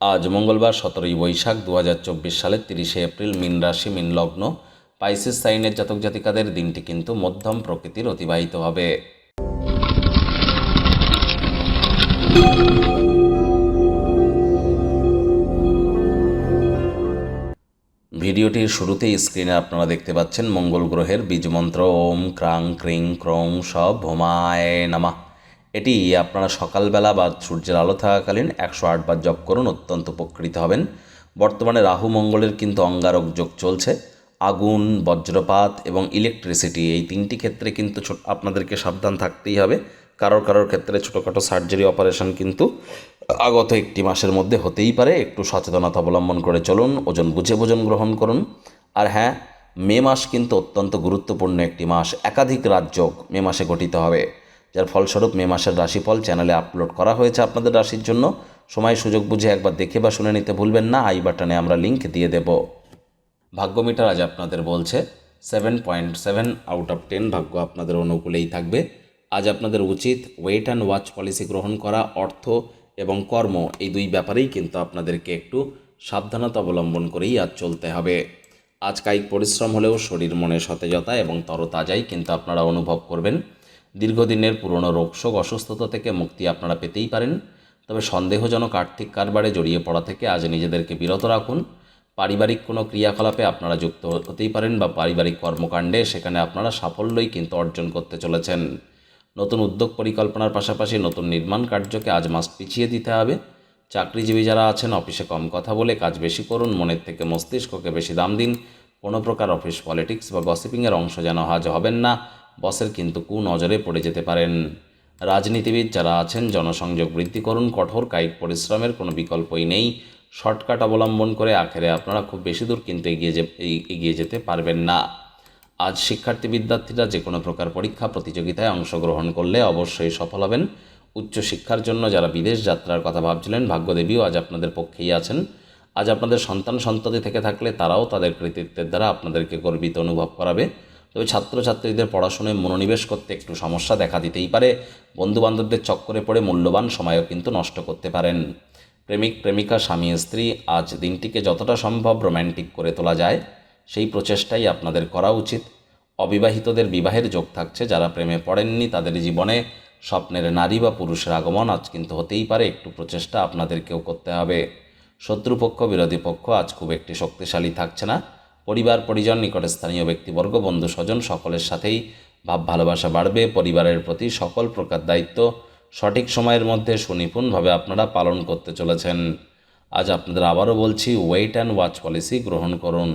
আজ মঙ্গলবার সতেরোই বৈশাখ দু হাজার চব্বিশ সালের তিরিশে এপ্রিল মিন রাশি, মিন লগ্ন। পাইসিস সাইনের জাতক জাতিকাদের দিনটি কিন্তু মধ্যম প্রকৃতির অতিবাহিত হবে। ভিডিওটির শুরুতেই স্ক্রিনে আপনারা দেখতে পাচ্ছেন মঙ্গল গ্রহের বীজমন্ত্র ওম ক্রাং ক্রিং ক্রং সব ভোমায় নামা। এটি আপনারা সকালবেলা বা সূর্যের আলো থাকাকালীন একশো আটবার জপ করুন, অত্যন্ত উপকৃত হবেন। বর্তমানে রাহু মঙ্গলের কিন্তু অঙ্গারক যোগ চলছে। আগুন, বজ্রপাত এবং ইলেকট্রিসিটি এই তিনটি ক্ষেত্রে কিন্তু আপনাদেরকে সাবধান থাকতেই হবে। কারোর কারোর ক্ষেত্রে ছোটোখাটো সার্জারি অপারেশন কিন্তু আগত একটি মাসের মধ্যে হতেই পারে। একটু সচেতনতা অবলম্বন করে চলুন, ওজন বুঝে ভোজন গ্রহণ করুন। আর হ্যাঁ মে মাস কিন্তু অত্যন্ত গুরুত্বপূর্ণ একটি মাস। একাধিক রাজযোগ মে মাসে গঠিত হবে। যার ফলস্বরূপ মে মাসের রাশিফল চ্যানেলে আপলোড করা হয়েছে আপনাদের রাশির জন্য। সময় সুযোগ বুঝে একবার দেখে বা শুনে নিতে ভুলবেন না। আই বাটনে আমরা লিঙ্ক দিয়ে দেব। ভাগ্য মিটার আজ আপনাদের বলছে seven point seven out of ten ভাগ্য আপনাদের অনুকূলেই থাকবে। আজ আপনাদের উচিত ওয়েট অ্যান্ড ওয়াচ পলিসি গ্রহণ করা, অর্থ এবং কর্ম, এই দুই ব্যাপারেই কিন্তু আপনাদেরকে একটু সাবধানতা অবলম্বন করেই আজ চলতে হবে। আজ কায়িক পরিশ্রম হলেও শরীর মনে সতেজতা এবং তরতাজাই কিন্তু আপনারা অনুভব করবেন। দীর্ঘদিনের পুরনো রোগশোক অসুস্থতা থেকে মুক্তি আপনারা পেতেই পারেন। তবে সন্দেহজনক আর্থিক কারবারে জড়িয়ে পড়া থেকে আজ নিজেদেরকে বিরত রাখুন। পারিবারিক কোনো ক্রিয়াকলাপে আপনারা যুক্ত হতেই পারেন বা পারিবারিক কর্মকাণ্ডে সেখানে আপনারা সাফল্যই কিন্তু অর্জন করতে চলেছেন। নতুন উদ্যোগ পরিকল্পনার পাশাপাশি নতুন নির্মাণ কার্যকে আজ মাস পিছিয়ে দিতে হবে। চাকরিজীবী যারা আছেন, অফিসে কম কথা বলে কাজ বেশি করুন, মনের থেকে মস্তিষ্ককে বেশি দাম দিন। কোনো প্রকার অফিস পলিটিক্স বা গসিপিংয়ের অংশ যেন আজ হবেন না। বসের কিন্তু কু নজরে পড়ে যেতে পারেন। রাজনীতিবিদ যারা আছেন, জনসংযোগ বৃদ্ধি করুন, কঠোর কায়িক পরিশ্রমের কোনো বিকল্পই নেই। শর্টকাট অবলম্বন করে আখেরে আপনারা খুব বেশি দূর কিন্তু এগিয়ে যে এগিয়ে যেতে পারবেন না। আজ শিক্ষার্থী বিদ্যার্থীরা যে কোনো প্রকার পরীক্ষা, প্রতিযোগিতায় অংশগ্রহণ করলে অবশ্যই সফল হবেন। উচ্চশিক্ষার জন্য যারা বিদেশ যাত্রার কথা ভাবছিলেন, ভাগ্যদেবীও আজ আপনাদের পক্ষেই আছেন। আজ আপনাদের সন্তান সন্ততি থেকে থাকলে তারাও তাদের কৃতিত্বের দ্বারা আপনাদেরকে গর্বিত অনুভব করাবে। তবে ছাত্রছাত্রীদের পড়াশোনায় মনোনিবেশ করতে একটু সমস্যা দেখা দিতেই পারে। বন্ধুবান্ধবদের চক্করে পড়ে মূল্যবান সময়ও কিন্তু নষ্ট করতে পারেন। প্রেমিক, প্রেমিকা, স্বামী, স্ত্রী, আজ দিনটিকে যতটা সম্ভব রোম্যান্টিক করে তোলা যায়, সেই প্রচেষ্টাই আপনাদের করা উচিত। অবিবাহিতদের বিবাহের যোগ থাকছে, যারা প্রেমে পড়েননি তাদের জীবনে স্বপ্নের নারী বা পুরুষের আগমন আজ কিন্তু হতেই পারে, একটু প্রচেষ্টা আপনাদেরকেও করতে হবে। শত্রুপক্ষ, বিরোধী পক্ষ আজ খুব একটি শক্তিশালী থাকছে না। পরিবার, পরিজন, নিকট স্থানীয় ব্যক্তিবর্গ, বন্ধু, স্বজন সকলের সাথেই ভাব, ভালোবাসা বাড়বে। পরিবারের প্রতি সকল প্রকার দায়িত্ব সঠিক সময়ের মধ্যে সুনিপুণভাবে আপনারা পালন করতে চলেছেন। আজ আপনাদের আবারও বলছি ওয়েট অ্যান্ড ওয়াচ পলিসি গ্রহণ করুন।